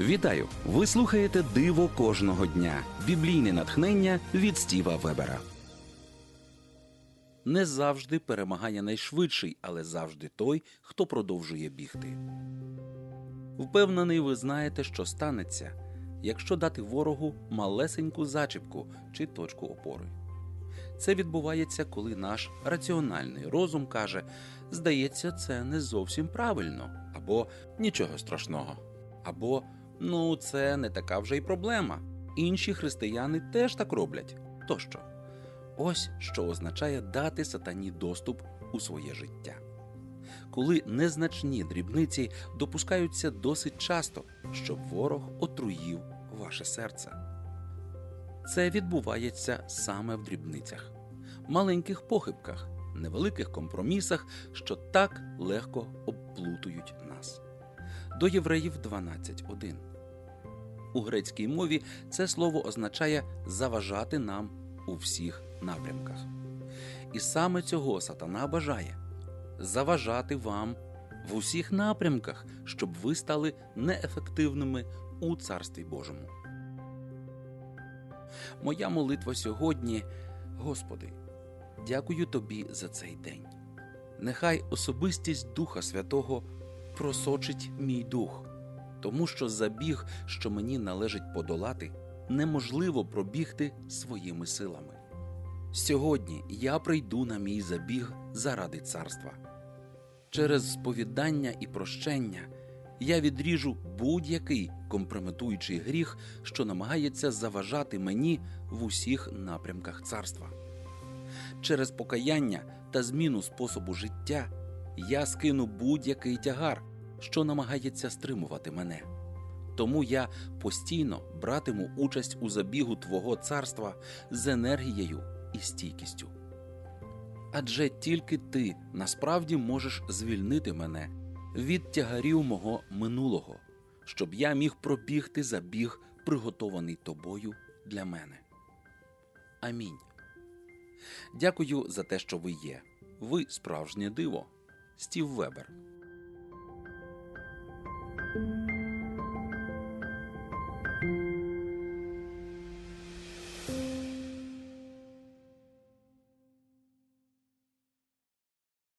Вітаю! Ви слухаєте Диво кожного дня. Біблійне натхнення від Стіва Вебера. Не завжди перемагає найшвидший, але завжди той, хто продовжує бігти. Впевнений, ви знаєте, що станеться, якщо дати ворогу малесеньку зачіпку чи точку опори. Це відбувається, коли наш раціональний розум каже: здається, це не зовсім правильно, або нічого страшного, або ну, це не така вже й проблема. Інші християни теж так роблять. Тощо. Ось що означає дати сатані доступ у своє життя. Коли незначні дрібниці допускаються досить часто, щоб ворог отруїв ваше серце. Це відбувається саме в дрібницях, маленьких похибках, невеликих компромісах, що так легко обплутують нас. До євреїв 12.1. У грецькій мові це слово означає заважати нам у всіх напрямках. І саме цього сатана бажає заважати вам в усіх напрямках, щоб ви стали неефективними у Царстві Божому. Моя молитва сьогодні, Господи, дякую Тобі за цей день. Нехай особистість Духа Святого просочить мій дух, тому що забіг, що мені належить подолати, неможливо пробігти своїми силами. Сьогодні я прийду на мій забіг заради царства. Через сповідання і прощення я відріжу будь-який компрометуючий гріх, що намагається заважати мені в усіх напрямках царства. Через покаяння та зміну способу життя я скину будь-який тягар, що намагається стримувати мене. Тому я постійно братиму участь у забігу Твого царства з енергією і стійкістю. Адже тільки ти насправді можеш звільнити мене від тягарів мого минулого, щоб я міг пробігти забіг, приготований тобою для мене. Амінь. Дякую за те, що ви є. Ви справжнє диво. Стів Вебер.